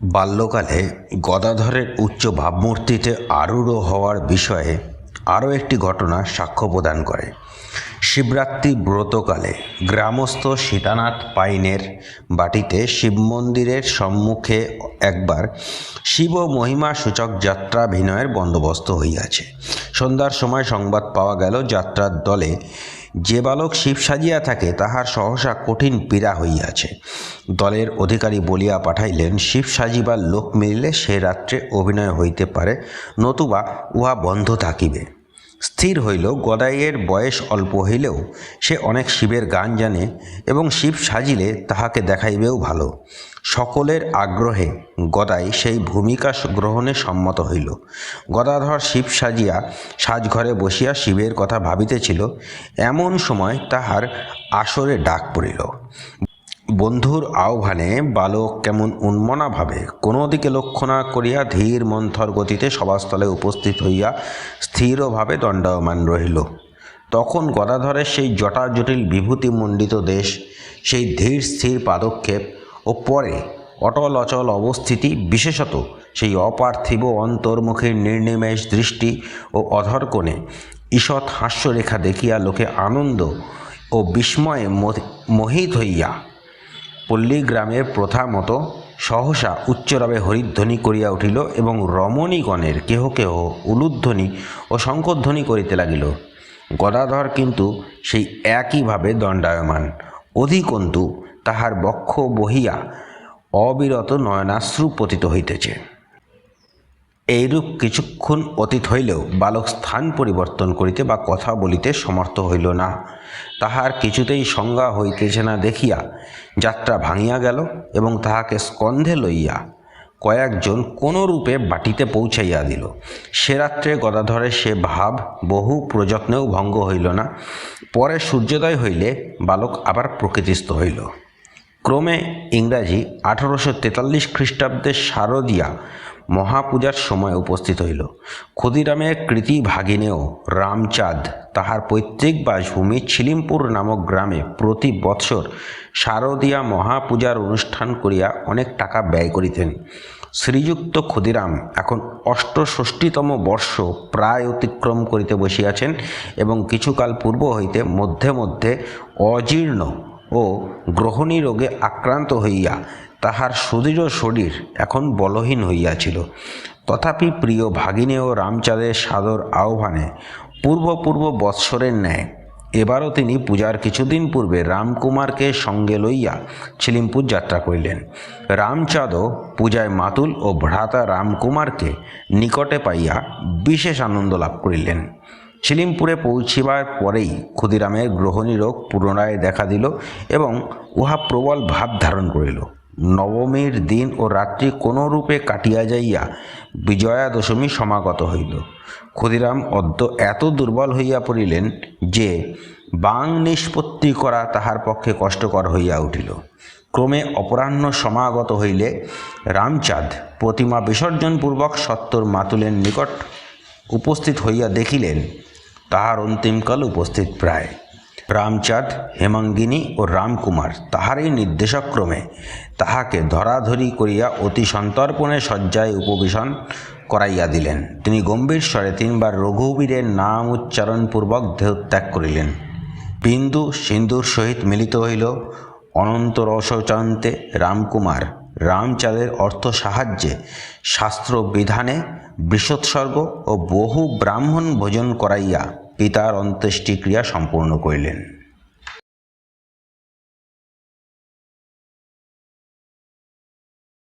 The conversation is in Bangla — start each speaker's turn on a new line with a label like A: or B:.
A: বাল্যকালে গদাধরের উচ্চ ভাবমূর্তিতে আরূঢ় হওয়ার বিষয়ে আরও একটি ঘটনা সাক্ষ্য প্রদান করে। শিবরাত্রি ব্রতকালে গ্রামস্থ সীতানাথ পাইনের বাটিতে শিব মন্দিরের সম্মুখে একবার শিব মহিমা সূচক যাত্রাভিনয়ের বন্দোবস্ত হইয়াছে। সন্ধ্যার সময় সংবাদ পাওয়া গেল যাত্রার দলে যে বালক শিব সাজিয়া থাকে, তাহার সহসা কঠিন পীড়া হইয়াছে। দলের অধিকারী বলিয়া পাঠাইলেন, শিব সাজিবার লোক মিলিলে সে রাত্রে অভিনয় হইতে পারে, নতুবা উহা বন্ধ থাকিবে। স্থির হইল, গদাইয়ের বয়স অল্প হইলেও সে অনেক শিবের গান জানে এবং শিব সাজিলে তাহাকে দেখাইবেও ভালো। সকলের আগ্রহে গদাই সেই ভূমিকা গ্রহণে সম্মত হইল। গদাধর শিব সাজিয়া সাজঘরে বসিয়া শিবের কথা ভাবিতেছিল, এমন সময় তাহার আসরে ডাক পড়িল। বন্ধুর আহ্বানে বালক কেমন উন্মনাভাবে কোনো দিকে লক্ষ্য না করিয়া ধীর মন্থর গতিতে সভাস্থলে উপস্থিত হইয়া স্থিরভাবে দণ্ডায়মান রহিল। তখন গদাধরের সেই জটা জটাজটিল বিভূতিমণ্ডিত দেশ, সেই ধীর স্থির পাদক্ষেপ ও পরে অটল অচল অবস্থিতি, বিশেষত সেই অপার্থিব অন্তর্মুখীর নির্নিমেষ দৃষ্টি ও অধরকোণে ঈষৎ হাস্যরেখা দেখিয়া লোকে আনন্দ ও বিস্ময়ে মোহিত হইয়া পল্লী গ্রামের প্রথা মতো সহসা উচ্চরবে হরিধ্বনি করিয়া উঠিল এবং রমণীগণের কেহ কেহ উলুধ্বনি ও শঙ্করধ্বনি করিতে লাগিল। গদাধর কিন্তু সেই একইভাবে দণ্ডায়মান। অধিকন্তু তাহার বক্ষ বহিয়া অবিরত নয়নাশ্রু পতিত হইতেছে। এইরূপ কিছুক্ষণ অতীত হইলেও বালক স্থান পরিবর্তন করিতে বা কথা বলিতে সমর্থ হইল না। তাহার কিছুতেই সংজ্ঞা হইতেছে না দেখিয়া যাত্রা ভাঙিয়া গেল এবং তাহাকে স্কন্ধে লইয়া কয়েকজন কোনো রূপে বাটিতে পৌঁছাইয়া দিল। সে রাত্রে গদাধরের সে ভাব বহু প্রযত্নেও ভঙ্গ হইল না। পরে সূর্যোদয় হইলে বালক আবার প্রকৃতিস্থ হইল। ক্রমে ইংরাজি আঠারোশো তেতাল্লিশ খ্রিস্টাব্দের শারদিয়া মহাপূজার সময় উপস্থিত হইল। ক্ষুদিরামের কৃতি ভাগিনেও রামচাঁদ তাহার পৈতৃক বাসভূমি ছিলিমপুর নামক গ্রামে প্রতি বৎসর শারদীয়া মহাপূজার অনুষ্ঠান করিয়া অনেক টাকা ব্যয় করিতেন। শ্রীযুক্ত ক্ষুদিরাম এখন অষ্টষষ্টিতম বর্ষ প্রায় অতিক্রম করিতে বসিয়াছেন এবং কিছুকাল পূর্ব হইতে মধ্যে মধ্যে অজীর্ণ ও গ্রহণী রোগে আক্রান্ত হইয়া তাহার সুদৃঢ় শরীর এখন বলহীন হইয়াছিল। তথাপি প্রিয় ভাগিনী ও রামচাঁদের সাদর আহ্বানে পূর্ব পূর্ব বৎসরের ন্যায়, এবারও তিনি পূজার কিছুদিন পূর্বে রামকুমারকে সঙ্গে লইয়া ছিলিমপুর যাত্রা করিলেন। রামচাঁদও পূজায় মাতুল ও ভ্রাতা রামকুমারকে নিকটে পাইয়া বিশেষ আনন্দ লাভ করিলেন। ছিলিমপুরে পৌঁছিবার পরেই ক্ষুদিরামের গ্রহণী রোগ পুনরায় দেখা দিল এবং উহা প্রবল ভাব ধারণ করিল। নবমীর দিন ও রাত্রি কোনো রূপে কাটিয়া যাইয়া বিজয়া দশমী সমাগত হইল। ক্ষুদিরাম অদ্য এত দুর্বল হইয়া পড়িলেন যে বাং নিষ্পত্তি করা তাহার পক্ষে কষ্টকর হইয়া উঠিল। ক্রমে অপরাহ্ন সমাগত হইলে রামচাঁদ প্রতিমা বিসর্জনপূর্বক সত্তর মাতুলের নিকট উপস্থিত হইয়া দেখিলেন, তাহার অন্তিমকাল উপস্থিত প্রায়। রামচাঁদ, হেমাঙ্গিনী ও রামকুমার তাহারই নির্দেশক্রমে তাহাকে ধরাধরি করিয়া অতি সন্তর্পণে শয্যায় উপবেশন করাইয়া দিলেন। তিনি গম্ভীর স্বরে তিনবার রঘুবীরের নাম উচ্চারণপূর্বক দেহত্যাগ করিলেন। বিন্দু সিন্ধুর সহিত মিলিত হইল অনন্ত রসচান্তে রামকুমার রামচাঁদের অর্থ সাহায্যে শাস্ত্র বিধানে বৃষৎসর্গ ও বহু ব্রাহ্মণ ভোজন করাইয়া পিতার অন্ত্যেষ্টিক্রিয়া সম্পূর্ণ করিলেন।